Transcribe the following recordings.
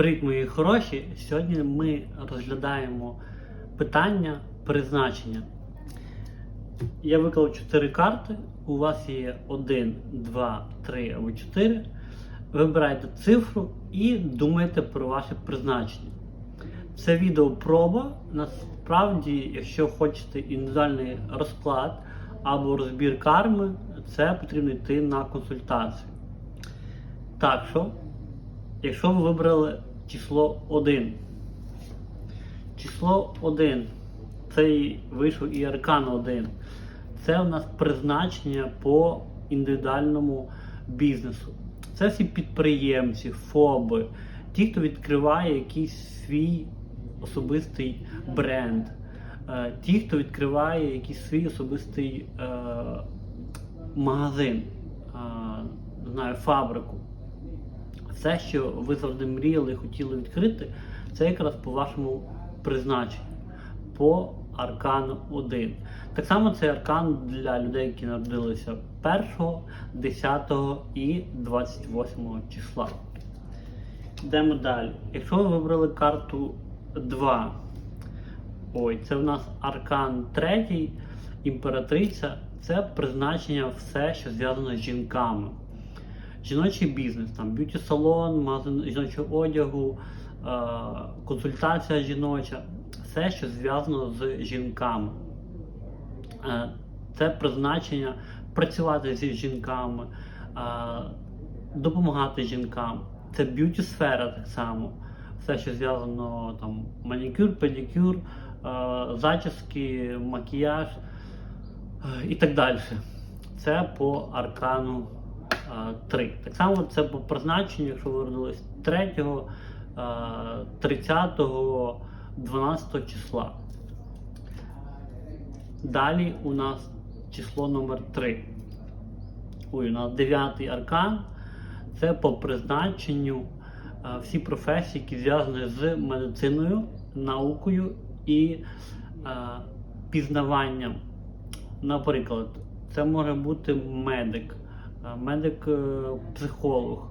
Привіт, мої хороші! Сьогодні ми розглядаємо питання призначення. Я виклав 4 карти. У вас є 1, 2, 3 або 4. Вибирайте цифру і думайте про ваше призначення. Це відео проба. Насправді, якщо хочете індивідуальний розклад або розбір карми, це потрібно йти на консультацію. Так що, якщо ви вибрали число 1, число 1, це вийшов і аркан 1. Це у нас призначення по індивідуальному бізнесу. Це всі підприємці, ФОБи, ті, хто відкриває якийсь свій особистий бренд, е, ті, хто відкриває якийсь свій особистий е, магазин, е, знаю, фабрику. Все, що ви завжди мріяли хотіли відкрити, це якраз по вашому призначенню, по аркану 1. Так само це аркан для людей, які народилися 1, 10 і 28 числа. Йдемо далі. Якщо ви вибрали карту 2, ой, це в нас аркан 3, імператриця, це призначення все, що зв'язано з жінками жіночий бізнес, там б'юті-салон, магазин жіночого одягу, е, консультація жіноча, все, що зв'язано з жінками. Е, Це призначення працювати зі жінками, е, допомагати жінкам. Це б'юті-сфера так само. Все, що зв'язано там манікюр, педикюр, зачіски, макіяж і так далі. Це по аркану 3. Так само це по призначенню, якщо ви родились 3, 30, 12 числа. Далі у нас число номер 3. Ой, у нас 9 аркан. Це по призначенню всі професії, які зв'язані з медициною, наукою і пізнаванням. Наприклад, це може бути медик, а, медик-психолог,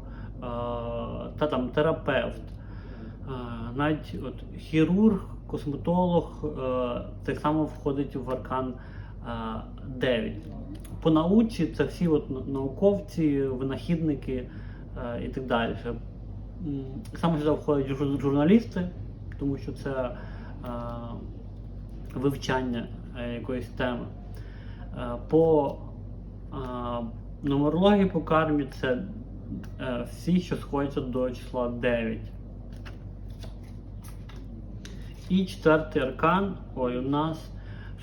та там терапевт, навіть от, хірург, косметолог е, так само входить в аркан 9. По науці це всі от науковці, винахідники е, і так далі. Само сюди входять журналісти, тому що це е, вивчання е, якоїсь теми. Е, По нумерології по кармі це е, всі, що сходяться до числа 9. І четвертий аркан, ой, у нас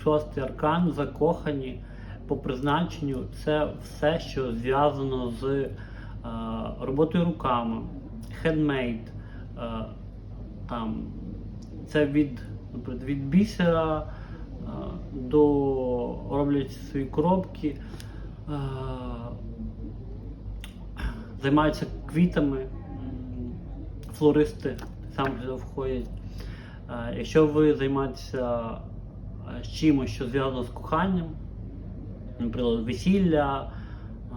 шостий аркан, закохані по призначенню. Це все, що зв'язано з е, роботою руками, хендмейд, е, там, це від, наприклад, від бісера е, до роблять свої коробки, займаються квітами, флористи сюди входять. Е, Якщо ви займаєтеся е, чимось, що зв'язано з коханням, наприклад, весілля е,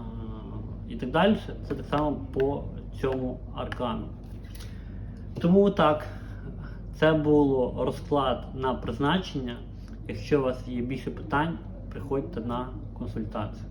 і так далі, це так само по цьому аркану. Тому так, це було розклад на призначення. Якщо у вас є більше питань, приходьте на консультацію.